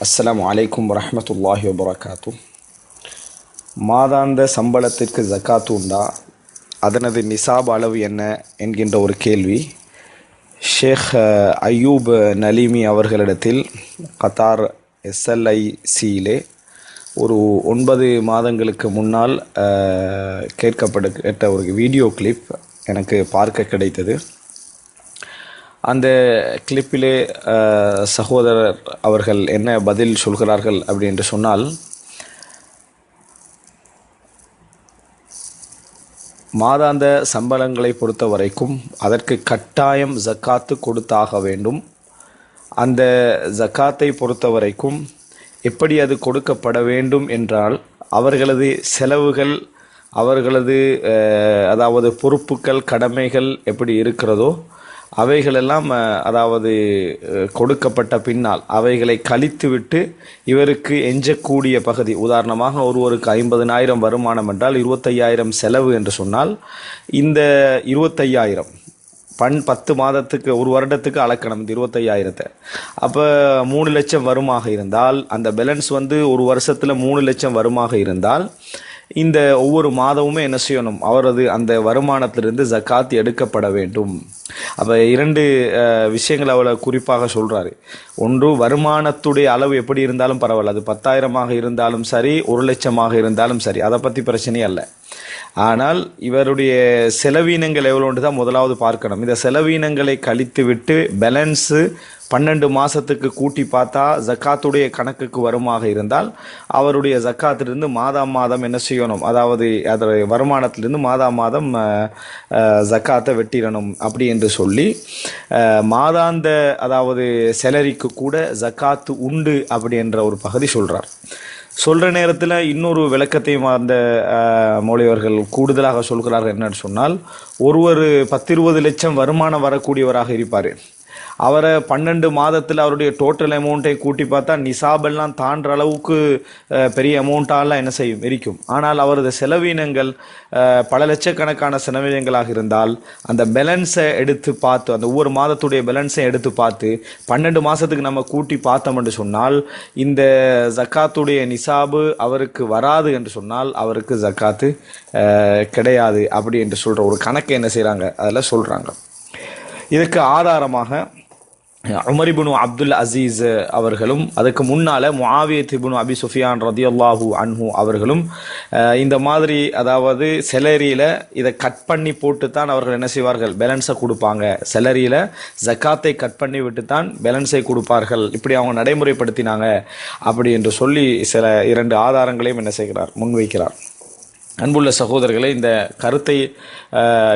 அஸ்லாம் அலைக்கும் வரமத்துல்லாஹி வபரகாத்து. மாதாந்த சம்பளத்திற்கு ஜக்காத்து உண்டா? அதனது நிசாப் அளவு என்ன? என்கின்ற ஒரு கேள்வி. ஷேக் அயூப் அய்யூப் நலீமி அவர்களிடத்தில் கத்தார் எஸ்எல்ஐசியிலே ஒரு ஒன்பது மாதங்களுக்கு முன்னால் அஹ், கேட்கப்பட கேட்ட ஒரு வீடியோ கிளிப் எனக்கு பார்க்க கிடைத்தது. அந்த கிளிப்பிலே சகோதரர் அவர்கள் என்ன பதில் சொல்கிறார்கள் அப்படி என்று சொன்னால் மாதாந்த சம்பளங்களை பொறுத்த வரைக்கும் அதற்கு கட்டாயம் ஜக்காத்து கொடுத்தாக வேண்டும். அந்த ஜக்காத்தை பொறுத்த வரைக்கும் எப்படி அது கொடுக்கப்பட வேண்டும் என்றால் அவர்களது செலவுகள் அவர்களது அதாவது பொறுப்புகள் கடமைகள் எப்படி இருக்கிறதோ அவைகளெல்லாம் அதாவது கொடுக்கப்பட்ட பின்னால் அவைகளை கழித்துவிட்டு இவருக்கு எஞ்சக்கூடிய பகுதி. உதாரணமாக ஒருவருக்கு ஐம்பதனாயிரம் வருமானம் என்றால் இருபத்தையாயிரம் செலவு என்று சொன்னால் இந்த இருபத்தையாயிரம் பண் பத்து மாதத்துக்கு ஒரு வருடத்துக்கு அளக்கணும் இந்த இருபத்தையாயிரத்தை. அப்போ மூணு லட்சம் வருமாக இருந்தால் அந்த பேலன்ஸ் வந்து ஒரு வருஷத்தில் மூணு லட்சம் வருமாக இருந்தால் இந்த ஒவ்வொரு மாதமுமே என்ன செய்யணும்? அவரது அந்த வருமானத்திலிருந்து ஜக்காத் எடுக்கப்பட வேண்டும். அப்போ இரண்டு விஷயங்கள் அவளை குறிப்பாக சொல்கிறாரு ஒன்று வருமானத்துடைய அளவு எப்படி இருந்தாலும் பரவாயில்ல. அது பத்தாயிரமாக இருந்தாலும் சரி ஒரு லட்சமாக இருந்தாலும் சரி. அதை பற்றி பிரச்சனையே அல்ல. ஆனால் இவருடைய செலவீனங்கள் எவ்வளோன்று தான் முதலாவது பார்க்கணும். இந்த செலவீனங்களை கழித்து விட்டு பேலன்ஸு பன்னெண்டு மாதத்துக்கு கூட்டி பார்த்தா ஜக்காத்துடைய கணக்குக்கு வருமாக இருந்தால் அவருடைய ஜக்காத்திலிருந்து மாதா மாதம் என்ன செய்யணும்? அதாவது அதோடைய வருமானத்திலிருந்து மாதா மாதம் ஜக்காத்தை வெட்டிடணும் அப்படி என்று சொல்லி மாதாந்த அதாவது செலரிக்கு கூட ஜக்காத்து உண்டு அப்படி என்ற ஒரு பகுதி சொல்கிறார் சொல்கிற நேரத்தில் இன்னொரு விளக்கத்தையும் அந்த அஹ், மௌலியவர்கள் கூடுதலாக சொல்கிறார்கள் என்னன்னு சொன்னால் ஒருவர் பத்து இருபது லட்சம் வருமானம் வரக்கூடியவராக இருப்பார். அவரை பன்னெண்டு மாதத்தில் அவருடைய டோட்டல் அமௌண்ட்டை கூட்டி பார்த்தா நிசாபெல்லாம் தாண்டுற அளவுக்கு பெரிய அமௌண்ட்டாலாம் என்ன செய்யும்? இருக்கும் ஆனால் அவரது செலவினங்கள் பல லட்சக்கணக்கான செலவீனங்களாக இருந்தால் அந்த பேலன்ஸை எடுத்து பார்த்து அந்த ஒவ்வொரு மாதத்துடைய பேலன்ஸை எடுத்து பார்த்து பன்னெண்டு மாதத்துக்கு நம்ம கூட்டி பார்த்தோம் என்று சொன்னால் இந்த ஜக்காத்துடைய நிசாபு அவருக்கு வராது என்று சொன்னால் அவருக்கு ஜக்காத்து கிடையாது. அப்படி என்று சொல்கிற ஒரு கணக்கை என்ன செய்கிறாங்க அதில் சொல்கிறாங்க இதுக்கு ஆதாரமாக உமரிபுனு அப்துல் அசீஸ் அவர்களும் அதுக்கு முன்னால் முஆவியத் இபுனு அபி சுஃபியான் ரதியல்லாஹு அன்ஹு அவர்களும் இந்த மாதிரி அதாவது செலரியில் இதை கட் பண்ணி போட்டு தான் அவர்கள் என்ன செய்வார்கள்? பேலன்ஸை கொடுப்பாங்க. செலரியில் ஜக்காத்தை கட் பண்ணி விட்டு தான் பேலன்ஸை கொடுப்பார்கள். இப்படி அவங்க நடைமுறைப்படுத்தினாங்க. அப்படி என்று சொல்லி சில இரண்டு ஆதாரங்களையும் என்ன செய்கிறார்? முன்வைக்கிறார். அன்புள்ள சகோதரர்களே இந்த கருத்தை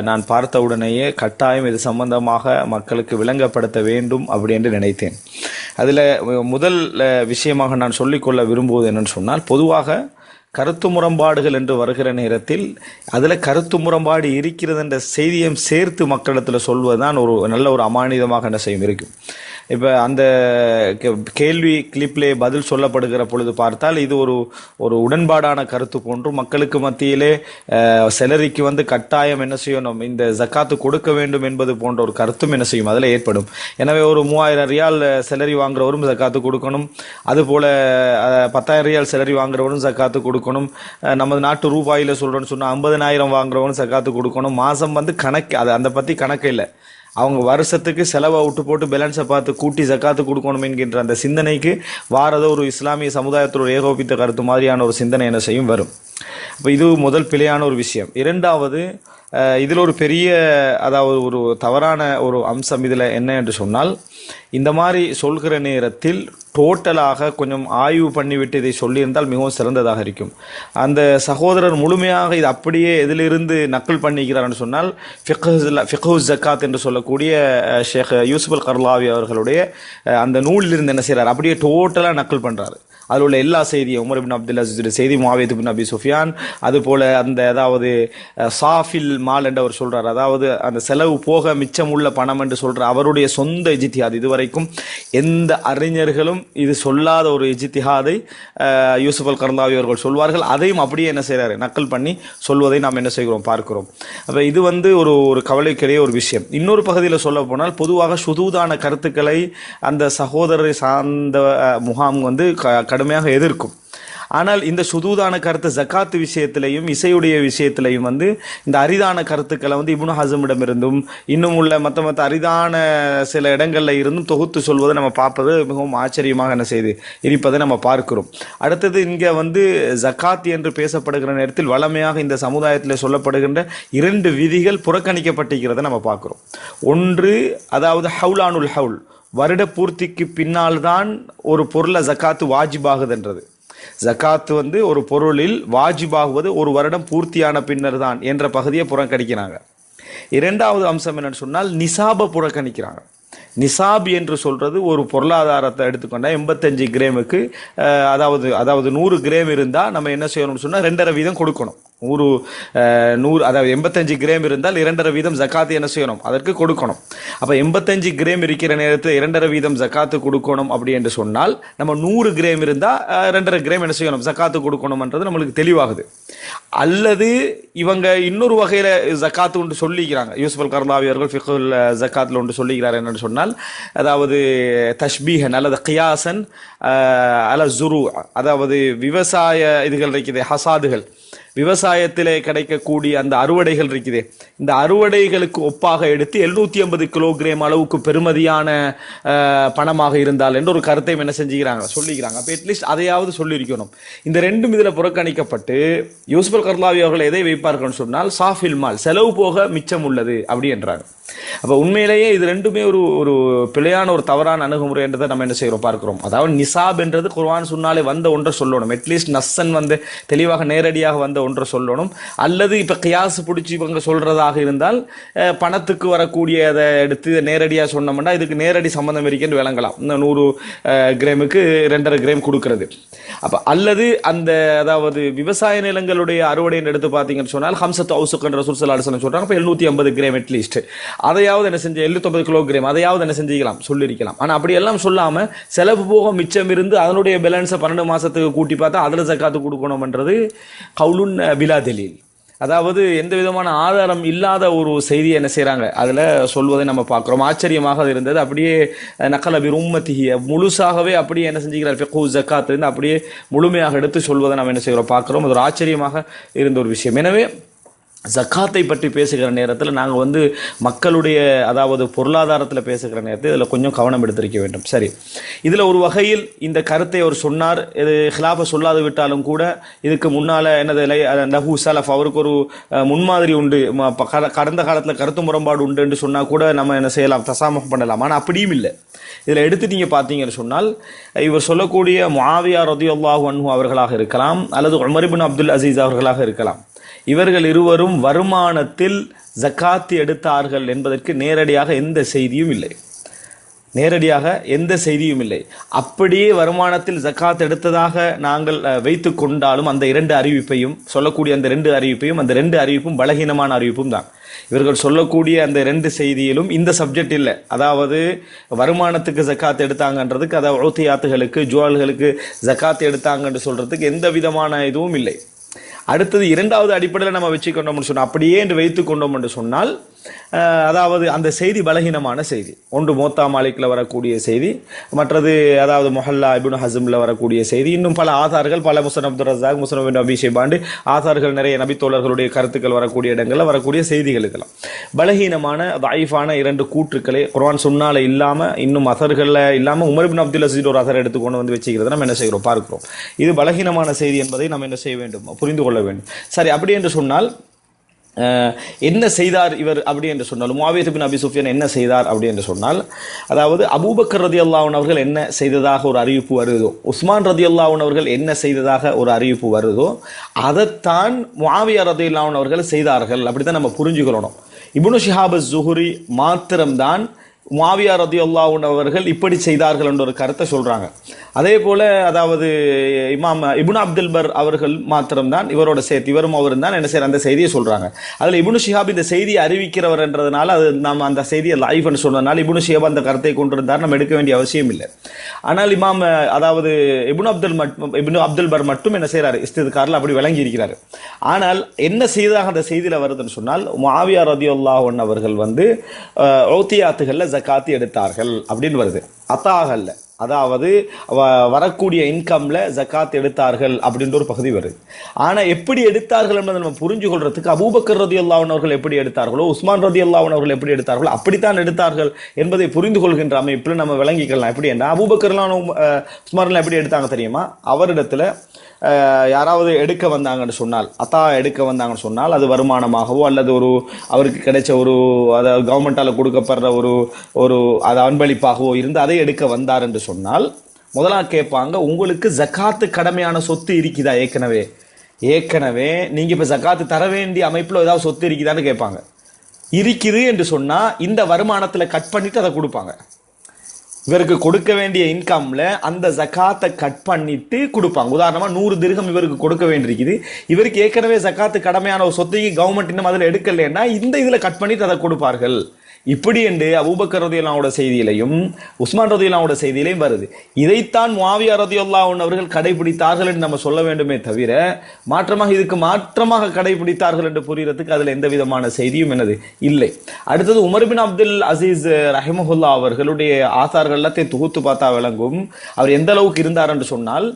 நான் பார்த்த உடனேயே கட்டாயம் இது சம்பந்தமாக மக்களுக்கு விளங்கப்படுத்த வேண்டும் அப்படி என்று நினைத்தேன். அதில் முதல் விஷயமாக நான் சொல்லிக்கொள்ள விரும்புவது என்னன்னு சொன்னால் பொதுவாக கருத்து முரண்பாடுகள் என்று வருகிற நேரத்தில் அதில் கருத்து முரண்பாடு இருக்கிறது என்ற செய்தியும் சேர்த்து மக்களிடத்தில் சொல்வதுதான் ஒரு நல்ல ஒரு அமானிதமாக என்ன செய்யும் இருக்கும். இப்போ அந்த கே- கேள்வி கிளிப்லே பதில் சொல்லப்படுகிற பொழுது பார்த்தால் இது ஒரு ஒரு உடன்பாடான கருத்து போன்று மக்களுக்கு மத்தியிலே செலரிக்கு வந்து கட்டாயம் என்ன செய்யணும்? இந்த ஜக்காத்து கொடுக்க வேண்டும் என்பது போன்ற ஒரு கருத்தும் என்ன செய்யும்? அதில் ஏற்படும். எனவே ஒரு மூவாயிரம் ரியால் செலரி வாங்குறவரும் ஜக்காத்து கொடுக்கணும். அதுபோல் பத்தாயிரம் ரியால் செலரி வாங்குறவரும் ஜக்காத்து கொடுக்கணும். நமது நாட்டு ரூபாயில் சொல்கிறோன்னு சொன்னால் ஐம்பதனாயிரம் வாங்குறவனும் ஜக்காத்து கொடுக்கணும். மாதம் வந்து கணக்கு அது அந்த பற்றி கணக்கு இல்லை. அவங்க வருஷத்துக்கு செலவை விட்டு போட்டு பேலன்ஸை பார்த்து கூட்டி ஜக்காத்து கொடுக்கணும் என்கின்ற அந்த சிந்தனைக்கு வாரதோ ஒரு இஸ்லாமிய சமுதாயத்தில் ஒரு ஏகோபித்த கருத்து மாதிரியான ஒரு சிந்தனை என்ன செய்யும்? வரும். அப்போ இது முதல் பிழையான ஒரு விஷயம். இரண்டாவது இதில் ஒரு பெரிய அதாவது ஒரு தவறான ஒரு அம்சம் இதில் என்ன என்று சொன்னால் இந்த மாதிரி சொல்கிற நேரத்தில் டோட்டலாக கொஞ்சம் ஆய்வு பண்ணிவிட்டு இதை சொல்லியிருந்தால் மிகவும் சிறந்ததாக இருக்கும். அந்த சகோதரர் முழுமையாக இது அப்படியே எதிலிருந்து நக்கல் பண்ணிக்கிறார்னு சொன்னால் ஃபிகஹுஸ் ஜக்காத் என்று சொல்லக்கூடிய ஷேக் யூசுப் அல் கர்லாவி அவர்களுடைய அந்த நூலிலிருந்து என்ன செய்கிறார் அப்படியே டோட்டலாக நக்கல் பண்ணுறாரு அதில் உள்ள எல்லா செய்தியும் உமர் பின் அப்துல் அசீஸுடைய செய்தி மாவேத் பின் அபி சுஃபியான் அதுபோல அந்த அதாவது சாஃபில் மால் என்று அவர் சொல்கிறார் அதாவது அந்த செலவு போக மிச்சம் உள்ள பணம் என்று சொல்கிற அவருடைய சொந்த இஜித்திஹாத் இதுவரைக்கும் எந்த அறிஞர்களும் இது சொல்லாத ஒரு இஜித்திஹாதை யூசுப் அல் கர்ந்தாவி அவர்கள் சொல்வார்கள். அதையும் அப்படியே என்ன செய்கிறார் நக்கல் பண்ணி சொல்வதை நாம் என்ன செய்கிறோம்? பார்க்கிறோம். அப்போ இது வந்து ஒரு ஒரு கவலைக்கிடையே ஒரு விஷயம். இன்னொரு பகுதியில் சொல்ல போனால் பொதுவாக சுதூதான கருத்துக்களை அந்த சகோதரரை சார்ந்த முகாம் வந்து க- கடுமையாக எதிர்க்கும். ஆனால் இந்த சுதூதான கருத்து ஜக்காத்து விஷயத்திலையும் இசையுடைய விஷயத்திலையும் வந்து இந்த அரிதான கருத்துக்களை வந்து இப்னு ஹசமிடமிருந்தும் இன்னும் உள்ள மற்ற மற்ற அரிதான சில இடங்களில் இருந்தும் தொகுத்து சொல்வதை நம்ம பார்ப்பது மிகவும் ஆச்சரியமாக என்ன செய்து இருப்பதை நம்ம பார்க்கிறோம். அடுத்தது இங்கே வந்து ஜக்காத் என்று பேசப்படுகிற நேரத்தில் வளமையாக இந்த சமுதாயத்தில் சொல்லப்படுகின்ற இரண்டு விதிகள் புறக்கணிக்கப்பட்டிருக்கிறதை நம்ம பார்க்குறோம். ஒன்று அதாவது ஹவுலானுல் ஹவுல். வருட பூர்த்திக்கு பின்னால் தான் ஒரு பொருளை ஜக்காத்து வாஜிபாகுதுன்றது. ஜக்காத்து வந்து ஒரு பொருளில் வாஜிபாகுவது ஒரு வருடம் பூர்த்தியான பின்னர் தான் என்ற பகுதியை புறக்கணிக்கிறாங்க. இரண்டாவது அம்சம் என்னன்னு சொன்னால் நிசாபை புறக்கணிக்கிறாங்க. நிசாப் என்று சொல்கிறது ஒரு பொருளாதாரத்தை எடுத்துக்கொண்டால் எண்பத்தஞ்சு கிராமுக்கு அதாவது அதாவது நூறு கிராம் இருந்தால் நம்ம என்ன செய்யணும்னு சொன்னால் ரெண்டரை வீதம் கொடுக்கணும். நூறு நூறு அதாவது எண்பத்தஞ்சு கிராம் இருந்தால் இரண்டரை வீதம் ஜக்காத்து என்ன செய்யணும்? அதற்கு கொடுக்கணும். அப்போ எண்பத்தஞ்சு கிராம் இருக்கிற நேரத்தில் இரண்டரை வீதம் ஜக்காத்து கொடுக்கணும் அப்படி என்று சொன்னால் நம்ம நூறு கிராம் இருந்தால் ரெண்டரை கிராம் என்ன செய்யணும்? ஜக்காத்து கொடுக்கணும்ன்றது நம்மளுக்கு தெளிவாகுது. அல்லது இவங்க இன்னொரு வகையில் ஜக்காத்து ஒன்று சொல்லிக்கிறாங்க. யூசுப் அல் கர்லாவி அவர்கள் ஃபிகுல் ஜக்காத்தில் ஒன்று சொல்லிக்கிறார் என்னென்னு சொன்னால் அதாவது தஷ்பீகன் அல்லது கியாசன் அல ஜுரு அதாவது விவசாய இதுகள் இருக்குது ஹசாதுகள். விவசாயத்திலே கிடைக்கக்கூடிய அந்த அறுவடைகள் இருக்குது. இந்த அறுவடைகளுக்கு ஒப்பாக எடுத்து எழுநூத்தி ஐம்பது கிலோகிராம் அளவுக்கு பெருமதியான பணமாக இருந்தால் என்று ஒரு கருத்தை என்ன செஞ்சுக்கிறாங்க? சொல்லிக்கிறாங்க. அப்போ அட்லீஸ்ட் அதையாவது சொல்லியிருக்கணும். இந்த ரெண்டும் இதில் புறக்கணிக்கப்பட்டு யூஸ்பல் கர்லாவி அவர்கள் எதை வைப்பார்கள்னு சொன்னால் சாஃபில் மால் செலவு போக மிச்சம் உள்ளது அப்படி என்றாங்க. அப்போ உண்மையிலேயே இது ரெண்டுமே ஒரு ஒரு பிழையான ஒரு தவறான அணுகுமுறை என்றதை நம்ம என்ன செய்கிறோம்? பார்க்குறோம். அதாவது நிசாப் என்றது குர்வான் சொன்னாலே வந்த ஒன்றை சொல்லணும். அட்லீஸ்ட் நஸ்ஸன் வந்து தெளிவாக நேரடியாக வந்த ஒன்றை சொல்லணும். அல்லது இப்போ கியாஸ் பிடிச்சி இவங்க சொல்றதாக இருந்தால் பணத்துக்கு வரக்கூடிய அதை எடுத்து நேரடியாக சொன்னோம்னா இதுக்கு நேரடி சம்மந்தம் இருக்குன்னு விளங்கலாம். இந்த நூறு கிராமுக்கு ரெண்டரை கிராம் கொடுக்கறது. அப்போ அல்லது அந்த அதாவது விவசாய நிலங்களுடைய அறுவடைன்னு எடுத்து பார்த்தீங்கன்னு சொன்னால் ஹம்சத் ஹவுசுக்குன்ற சுல்சலாடு சொல்கிறாங்க இப்போ எழுநூத்தி ஐம்பது கிராம் அட்லீஸ்ட் அதையாவது என்ன செஞ்சு எழுநூத்தொம்பது கிலோகிராம் அதையாவது என்ன செஞ்சுக்கலாம் சொல்லியிருக்கலாம். ஆனால் அப்படியெல்லாம் சொல்லாமல் செலவு போக மிச்சம் இருந்து அதனுடைய பேலன்ஸை பன்னெண்டு மாதத்துக்கு கூட்டி பார்த்தா அதில் ஜக்காத்து கொடுக்கணும்ன்றது கவுலுன் பிலா தெலீல். அதாவது எந்த விதமான ஆதாரம் இல்லாத ஒரு செய்தியை என்ன செய்கிறாங்க அதில் சொல்வதை நம்ம பார்க்குறோம். ஆச்சரியமாக அது இருந்தது. அப்படியே நக்கல் அபி முழுசாகவே அப்படியே என்ன செஞ்சுக்கிறார்? ஃபிக்ஹு ஜக்காத்துலேருந்து அப்படியே முழுமையாக எடுத்து சொல்வதை நம்ம என்ன செய்கிறோம்? பார்க்குறோம். அது ஒரு ஆச்சரியமாக இருந்த ஒரு விஷயம். எனவே ஜக்காத்தை பற்றி பேசுகிற நேரத்தில் நாங்கள் வந்து மக்களுடைய அதாவது பொருளாதாரத்தில் பேசுகிற நேரத்தில் இதில் கொஞ்சம் கவனம் எடுத்திருக்க வேண்டும். சரி. இதில் ஒரு வகையில் இந்த கருத்தை அவர் சொன்னார். இது ஹிலாஃபை சொல்லாது விட்டாலும் கூட இதுக்கு முன்னால் என்னது லஹூ சலஃப் அவருக்கு ஒரு முன்மாதிரி உண்டு. கடந்த காலத்தில் கருத்து முரண்பாடு உண்டு என்று சொன்னால் கூட நம்ம என்ன செய்யலாம் தசாமகம் பண்ணலாம். ஆனால் அப்படியும் இல்லை. இதில் எடுத்து நீங்கள் பார்த்தீங்கன்னு சொன்னால் இவர் சொல்லக்கூடிய மாவியார் ரதியுல்லாஹு அன்ஹு அவர்களாக இருக்கலாம் அல்லது உமரிபின் அப்துல் அசீஸ் அவர்களாக இருக்கலாம். இவர்கள் இருவரும் வருமானத்தில் ஜக்காத்து எடுத்தார்கள் என்பதற்கு நேரடியாக எந்த செய்தியும் இல்லை. நேரடியாக எந்த செய்தியும் இல்லை. அப்படியே வருமானத்தில் ஜக்காத் எடுத்ததாக நாங்கள் வைத்து கொண்டாலும் அந்த இரண்டு அறிவிப்பையும் சொல்லக்கூடிய அந்த ரெண்டு அறிவிப்பையும் அந்த ரெண்டு அறிவிப்பும் பலகீனமான அறிவிப்பும் தான். இவர்கள் சொல்லக்கூடிய அந்த ரெண்டு செய்தியிலும் இந்த சப்ஜெக்ட் இல்லை. அதாவது வருமானத்துக்கு ஜக்காத் எடுத்தாங்கன்றதுக்கு அதாவது ஓத்தியாத்துகளுக்கு ஜுவால்களுக்கு ஜக்காத் எடுத்தாங்கன்னு சொல்கிறதுக்கு எந்த விதமான இதுவும் இல்லை. அடுத்தது இரண்டாவது அடிப்படையில் நம்ம வச்சுக்கொண்டோம்னு சொன்னால் அப்படியே என்று வைத்துக் கொண்டோம் என்று சொன்னால் அதாவது அந்த செய்தி பலகீனமான செய்தி. ஒன்று மோத்தா மாலிக்கில் வரக்கூடிய செய்தி மற்றது அதாவது மொஹல்லா இபின் ஹசம்ல வரக்கூடிய செய்தி. இன்னும் பல ஆதார்கள் பல முசன் அப்துல் ரசாக் முசன் பின் பாண்டு ஆதார்கள் நிறைய நபித்தோழர்களுடைய கருத்துக்கள் வரக்கூடிய இடங்களில் வரக்கூடிய செய்திகள் இதெல்லாம். பலகீனமான தாயிஃபான இரண்டு கூற்றுக்களை குர்ஆன் சொன்னால் இல்லாமல் இன்னும் அசர்களில் இல்லாமல் உமர் பின் அப்துல் அசீத் ஒரு அசர் எடுத்துக்கொண்டு வந்து வச்சுக்கிறது நம்ம என்ன செய்கிறோம்? பார்க்கிறோம். இது பலகீனமான செய்தி என்பதை நம்ம என்ன செய்ய வேண்டும்? புரிந்து கொள்ள வேண்டும். சரி அப்படி என்று சொன்னால் என்ன செய்தார் இவர் அப்படி என்று சொன்னால் முவாவியத் பின் அபி சுஃபியான் என்ன செய்தார் அப்படி என்று சொன்னால் அதாவது அபூபக்கர் ரதி அவர்கள் என்ன செய்ததாக ஒரு அறிவிப்பு வருதோ உஸ்மான் ரதி அவர்கள் என்ன செய்ததாக ஒரு அறிவிப்பு வருதோ அதைத்தான் மாவியா ரதி அவர்கள் செய்தார்கள். அப்படித்தான் நம்ம புரிஞ்சுக்கொள்ளணும். இபுனு ஷிஹாபஸ் ஜுஹுரி மாத்திரம்தான் முவாவியா ரதி அவர்கள் இப்படி செய்தார்கள் என்ற ஒரு கருத்தை சொல்கிறாங்க அதே போல் அதாவது இமாம் இபுன் அப்துல் பர் அவர்கள் மாத்திரம்தான் இவரோட சேர்த்து இவரும் அவரும் தான் என்ன செய்கிற அந்த செய்தியை சொல்கிறாங்க அதில் இபுனு ஷிஹாப் இந்த செய்தியை அறிவிக்கிறவர் என்றதுனால அது நாம் அந்த செய்தியை லைஃப்னு சொன்னதுனால இபுனு ஷிஹாப் அந்த கருத்தை கொண்டிருந்தார் நம்ம எடுக்க வேண்டிய அவசியம் இல்லை. ஆனால் இமாம் அதாவது இபுன் அப்துல் மட் இபுனு அப்துல் பர் மட்டும் என்ன செய்கிறார் இஸ்திதுக்காரில் அப்படி விளங்கி இருக்கிறார். ஆனால் என்ன செய்ததாக அந்த செய்தியில் வருதுன்னு சொன்னால் மாவியா ரதியுல்லாஹன் அவர்கள் வந்து ஓத்தியாத்துகளில் ஜக்காத்து எடுத்தார்கள் அப்படின்னு வருது. அத்தாகல்ல. அதாவது வ- வரக்கூடிய இன்கம்ல ஜக்காத் எடுத்தார்கள் அப்படின்ற ஒரு பகுதி வருது. ஆனா எப்படி எடுத்தார்கள் என்பதை நம்ம புரிஞ்சு கொள்றதுக்கு அபூபக்கர் ரதி அவர்கள் எப்படி எடுத்தார்களோ உஸ்மான் ரதி அவர்கள் எப்படி எடுத்தார்களோ அப்படித்தான் எடுத்தார்கள் என்பதை புரிந்து கொள்கின்ற அமைப்பில் நம்ம விளங்கிக்கலாம். எப்படி என்ன அபூபக்கர்லாம் உஸ்மான்லாம் எப்படி எடுத்தாங்க தெரியுமா? அவரிடத்துல யாராவது எடுக்க வந்தாங்கன்னு சொன்னால் அத்தா எடுக்க வந்தாங்கன்னு சொன்னால் அது வருமானமாகவோ அல்லது ஒரு அவருக்கு கிடைச்ச ஒரு அதாவது கவர்மெண்ட்டால் கொடுக்கப்படுற ஒரு ஒரு அது அன்பளிப்பாகவோ இருந்து அதை எடுக்க வந்தார் என்று சொன்னால் முதலாக கேட்பாங்க உங்களுக்கு ஜக்காத்து கடமையான சொத்து இருக்குதா ஏற்கனவே? ஏற்கனவே நீங்கள் இப்போ ஜக்காத்து தர வேண்டிய அமைப்பில் ஏதாவது சொத்து இருக்குதான்னு கேட்பாங்க. இருக்குது என்று சொன்னால் இந்த வருமானத்தில் கட் பண்ணிவிட்டு அதை கொடுப்பாங்க. இவருக்கு கொடுக்க வேண்டிய இன்கம்ல அந்த ஜக்காத்தை கட் பண்ணிட்டு கொடுப்பாங்க. உதாரணமா நூறு திருகம் இவருக்கு கொடுக்க வேண்டியிருக்குது. இவருக்கு ஏற்கனவே ஜக்காத்து கடமையான ஒரு சொத்தைக்கு கவர்மெண்ட் இன்னும் அதில் எடுக்கலைன்னா இந்த இதில் கட் பண்ணிட்டு அதை கொடுப்பார்கள். இப்படி என்று அபூபக்கர் ரதியுல்லாவோட செய்தியிலையும் உஸ்மான் ரதியுல்லாவோட செய்தியிலையும் வருது. இதைத்தான் மாவியா ரதியுல்லா அவர்கள் கடைபிடித்தார்கள் என்று நம்ம சொல்ல வேண்டுமே தவிர மாற்றமாக இதுக்கு மாற்றமாக கடைபிடித்தார்கள் என்று புரிகிறதுக்கு அதில் எந்த விதமான செய்தியும் என்னது இல்லை. அடுத்தது உமர் பின் அப்துல் அசீஸ் ரஹிமஹுல்லா அவர்களுடைய ஆசார்கள் எல்லாத்தையும் தொகுத்து பார்த்தா விளங்கும். அவர் எந்த அளவுக்கு இருந்தார் என்று சொன்னால்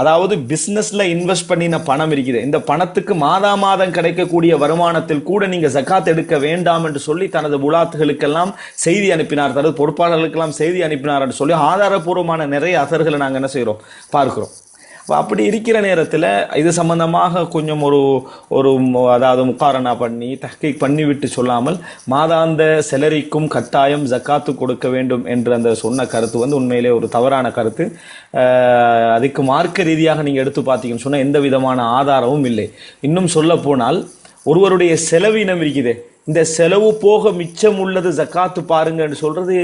அதாவது பிஸ்னஸில் இன்வெஸ்ட் பண்ணின பணம் இருக்குது. இந்த பணத்துக்கு மாதா மாதம் கிடைக்கக்கூடிய வருமானத்தில் கூட நீங்கள் ஜக்காத் எடுக்க வேண்டாம் என்று சொல்லி தனது உலாத்துகளுக்கெல்லாம் செய்தி அனுப்பினார். தனது பொறுப்பாளர்களுக்கெல்லாம் செய்தி அனுப்பினார் என்று சொல்லி ஆதாரபூர்வமான நிறைய அசர்களை நாங்கள் என்ன செய்கிறோம் பார்க்கிறோம். அப்படி இருக்கிற நேரத்தில் இது சம்பந்தமாக கொஞ்சம் ஒரு ஒரு அதாவது முக்காரணா பண்ணி தஹ்கீக் பண்ணிவிட்டு சொல்லாமல் மாதாந்த செலரிக்கும் கட்டாயம் ஜக்காத்து கொடுக்க வேண்டும் என்று அந்த சொன்ன கருத்து வந்து உண்மையிலே ஒரு தவறான கருத்து. அதுக்கு மார்க்க ரீதியாக நீங்கள் எடுத்து பார்த்தீங்கன்னு சொன்னால் எந்த விதமான ஆதாரமும் இல்லை. இன்னும் சொல்ல போனால் ஒருவருடைய செலவினம் இருக்குது. இந்த செலவு போக மிச்சம் உள்ளது ஜக்காத்து பாருங்கன்னு சொல்றது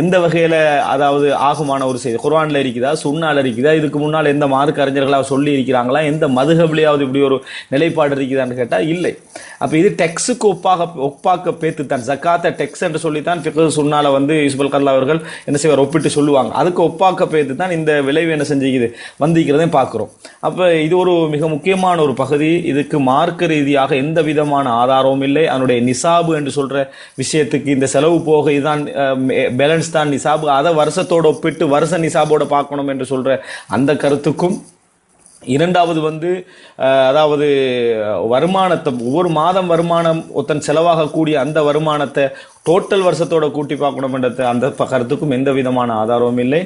எந்த வகையில அதாவது ஆகுமான ஒரு செய்தி? குர்வானில் இருக்குதா? சுன்னால இருக்குதா? இதுக்கு முன்னால் எந்த மார்க் அறிஞர்களாக சொல்லி இருக்கிறாங்களா? எந்த மதுகபிலையாவது இப்படி ஒரு நிலைப்பாடு இருக்குதான்னு கேட்டால் இல்லை. அப்போ இது டெக்ஸுக்கு ஒப்பாக ஒப்பாக்க பேத்து தான் ஜக்காத்தை டெக்ஸ் என்று சொல்லித்தான் ஃபிக்ஹ் சுன்னால வந்து யூசுபல் கல்லா அவர்கள் என்ன செய்வார்? ஒப்பிட்டு சொல்லுவாங்க. அதுக்கு ஒப்பாக்க பேத்து தான் இந்த விளைவு என்ன செஞ்சுக்குது? வந்திருக்கிறதையும் பார்க்குறோம். அப்போ இது ஒரு மிக முக்கியமான ஒரு பகுதி. இதுக்கு மார்க்க ரீதியாக எந்த விதமான ஆதாரமும் இல்லை. அதனுடைய நிசாபு என்று சொல்ற விஷயத்துக்கு இந்த செலவு போக இதுதான் பேலன்ஸ் தான் நிசாபு. அதை வருஷத்தோட ஒப்பிட்டு வருஷ நிசாபோட பார்க்கணும் என்று சொல்ற அந்த கருத்துக்கும் இரண்டாவது வந்து அதாவது வருமானத்தை ஒவ்வொரு மாதம் வருமானம் ஒருத்தன் செலவாகக்கூடிய அந்த வருமானத்தை டோட்டல் வருஷத்தோட கூட்டி பார்க்கணுமென்றது அந்த கருத்துக்கும் எந்த விதமான ஆதாரமும் இல்லை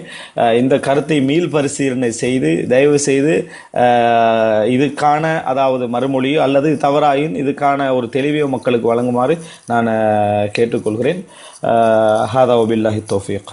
இந்த கருத்தை மீள் பரிசீலனை செய்து தயவு செய்து இதுக்கான அதாவது மறுமொழியோ அல்லது தவறாயின் இதுக்கான ஒரு தெளிவையோ மக்களுக்கு வழங்குமாறு நான் கேட்டுக்கொள்கிறேன் ஹாதா வபில்லாஹி தௌஃபீக்